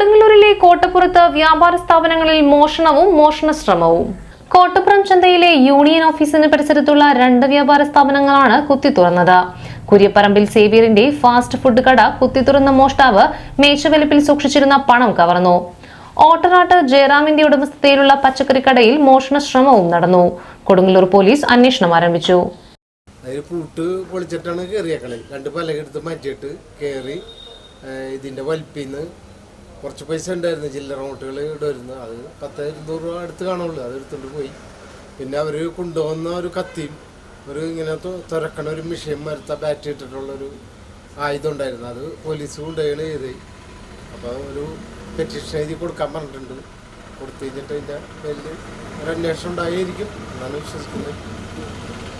ജില്ലയിലെ കോട്ടപ്പുറത്ത് വ്യാപാര സ്ഥാപനങ്ങളിൽ മോഷണവും മോഷണ ശ്രമവും. കോട്ടപ്പുറം ചന്തയിലെ യൂണിയൻ ഓഫീസിന് പരിസരത്തുള്ള രണ്ട് വ്യാപാര സ്ഥാപനങ്ങളാണ് കുത്തി തുറന്നത്. കുര്യപ്പറമ്പിൽ സേവിയറിന്റെ ഫാസ്റ്റ് ഫുഡ് കട കുത്തി തുറന്ന മോഷ്ടാവ് മേശവലിപ്പിൽ സൂക്ഷിച്ചിരുന്ന പണം കവർന്നു. ഓട്ടനാട്ട് ജയറാമിന്റെ ഉടമസ്ഥതയിലുള്ള പച്ചക്കറി കടയിൽ മോഷണ ശ്രമവും നടന്നു. കൊടുങ്ങല്ലൂർ പോലീസ് അന്വേഷണം ആരംഭിച്ചു. പൂട്ട് പൊളിച്ചിട്ടാണ് കയറിയേക്കണേ രണ്ട് പലകെടുത്ത് മാറ്റിയിട്ട് കയറി ഇതിന്റെ വലിപ്പിന്ന് കുറച്ച് പൈസ ഉണ്ടായിരുന്നു ചില്ലറ നോട്ടുകൾ ഇടുമായിരുന്നു അത് പത്ത് ഇരുന്നൂറ് രൂപ അടുത്ത് കാണുള്ളൂ. അത് എടുത്തുകൊണ്ട് പോയി. പിന്നെ അവർ കൊണ്ടുവന്ന ഒരു കത്തിയും ഒരു ഇങ്ങനെ തുരക്കണ ഒരു മെഷീൻ മരത്ത ബാറ്റ് ഇട്ടിട്ടുള്ളൊരു ആയുധം ഉണ്ടായിരുന്നു. അത് പോലീസ് കൊണ്ടുപോയാണ് ചെയ്ത്. അപ്പോൾ ഒരു പെറ്റീഷൻ എഴുതി കൊടുക്കാൻ പറഞ്ഞിട്ടുണ്ട്. കൊടുത്തു കഴിഞ്ഞിട്ട് അതിന്റെ പേരിൽ ഒരു അന്വേഷണം ഉണ്ടായിരിക്കും. എന്നാണ് വിശ്വസിക്കുന്നത്.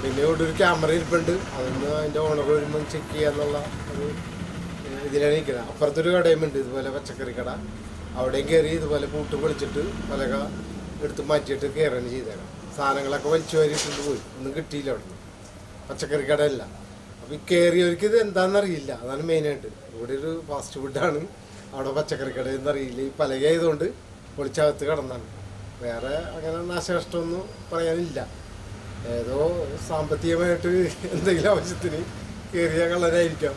പിന്നെ ഇവിടെ ഒരു ക്യാമറ ഇരിപ്പുണ്ട്. അതൊന്ന് അതിന്റെ ഓണർ വരുമ്പോൾ ചെക്ക് ചെയ്യാന്നുള്ള ഒരു ഇതിലാണ് നിൽക്കുന്നത്. അപ്പുറത്തൊരു കടയുമുണ്ട് ഇതുപോലെ പച്ചക്കറി കട. അവിടെയും കയറി ഇതുപോലെ പൂട്ട് പൊളിച്ചിട്ട് പലക എടുത്ത് മാറ്റിയിട്ട് കയറുകയാണ് ചെയ്തേക്കാം സാധനങ്ങളൊക്കെ വലിച്ചു വാരിയിട്ടുണ്ട് പോയി. ഒന്നും കിട്ടിയില്ല അവിടെ പച്ചക്കറി കടയല്ല. അപ്പം ഈ കയറിയവർക്ക് ഇത് എന്താണെന്നറിയില്ല. അതാണ് മെയിനായിട്ട് ഇവിടെ ഒരു ഫാസ്റ്റ് ഫുഡാണ് അവിടെ പച്ചക്കറി കട എന്നറിയില്ല. ഈ പലക ആയതുകൊണ്ട് പൊളിച്ചകത്ത് കടന്നാണ്. വേറെ അങ്ങനെ നാശനഷ്ടമൊന്നും പറയാനില്ല. ഏതോ സാമ്പത്തികമായിട്ട് എന്തെങ്കിലും ആവശ്യത്തിന് കയറിയ കള്ളനായിരിക്കാം.